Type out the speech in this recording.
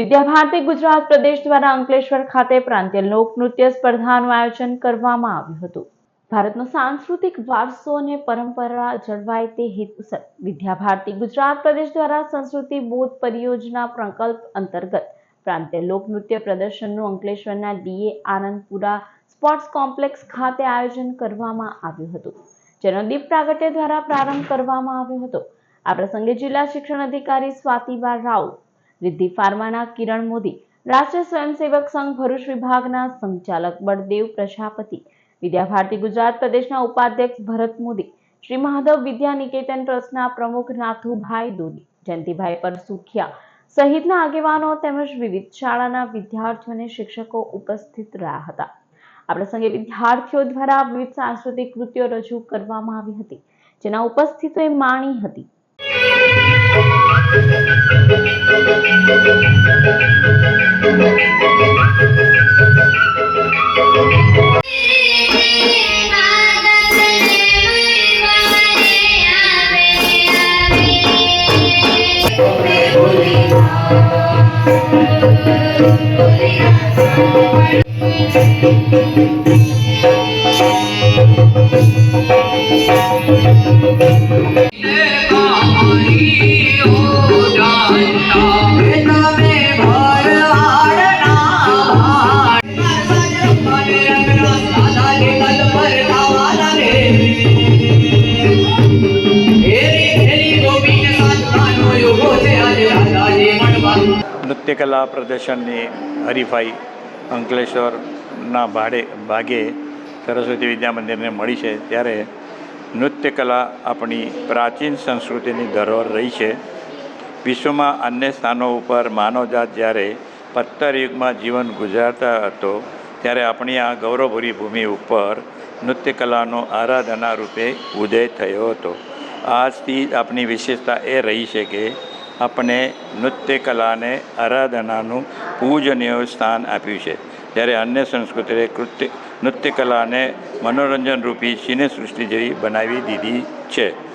વિદ્યાભારતી ગુજરાત પ્રદેશ દ્વારા અંકલેશ્વર ખાતે પ્રાંતીય લોકનૃત્ય સ્પર્ધાનું આયોજન કરવામાં આવ્યું હતું. ભારતનો સાંસ્કૃતિક વારસો અને પરંપરા જળવાય તે હેતુસર વિદ્યાભારતી ગુજરાત પ્રદેશ દ્વારા સંસ્કૃતિ બોધ પરિયોજના પ્રકલ્પ અંતર્ગત પ્રાંતીય લોકનૃત્ય પ્રદર્શનનું અંકલેશ્વરના ડીએ આનંદપુરા સ્પોર્ટ્સ કોમ્પ્લેક્સ ખાતે આયોજન કરવામાં આવ્યું હતું. જેનો દીપ પ્રાગટ્ય દ્વારા પ્રારંભ કરવામાં આવ્યો હતો. આ પ્રસંગે જિલ્લા શિક્ષણ અધિકારી સ્વાતિબા રાવ રિદ્ધિ ફાર્માના કિરણ મોદી, રાષ્ટ્રીય સ્વયંસેવક સંઘ ભરૂચ વિભાગના સંચાલક બળદેવ પ્રજાપતિ વિદ્યાભારતી ગુજરાત પ્રદેશના ઉપાધ્યક્ષ ભરત મોદી, શ્રી મહાદેવ વિદ્યા નિકેતન ટ્રસ્ટના પ્રમુખ નાથુભાઈ દોની જયંતિભાઈ પરસુખિયા સહિતના આગેવાનો તેમજ વિવિધ શાળાના વિદ્યાર્થીઓ અને શિક્ષકો ઉપસ્થિત રહ્યા હતા. આ પ્રસંગે વિદ્યાર્થીઓ દ્વારા વિવિધ સાંસ્કૃતિક કૃતિઓ રજૂ કરવામાં આવી હતી, જેના ઉપસ્થિતોએ માણી હતી. Oh, oh, નૃત્યકલા પ્રદર્શનની હરીફાઈ અંકલેશ્વરના ભાડે, ભાગે સરસ્વતી વિદ્યા મંદિરને મળી છે. ત્યારે નૃત્યકલા આપણી પ્રાચીન સંસ્કૃતિની ધરોહર રહી છે. વિશ્વમાં અન્ય સ્થાનો ઉપર માનવજાત જ્યારે પત્તર યુગમાં જીવન ગુજારતા હતો, ત્યારે આપણી આ ગૌરવભરી ભૂમિ ઉપર નૃત્યકલાનો આરાધના રૂપે ઉદય થયો હતો. આજથી આપણી વિશેષતા એ રહી છે કે આપણે નૃત્ય કલાને આરાધનાનું પૂજનીય સ્થાન આપ્યું છે. જ્યારે અન્ય સંસ્કૃતિએ કૃત્ય, નૃત્ય કલાને મનોરંજન રૂપી સિને સૃષ્ટિ જેવી બનાવી દીધી છે.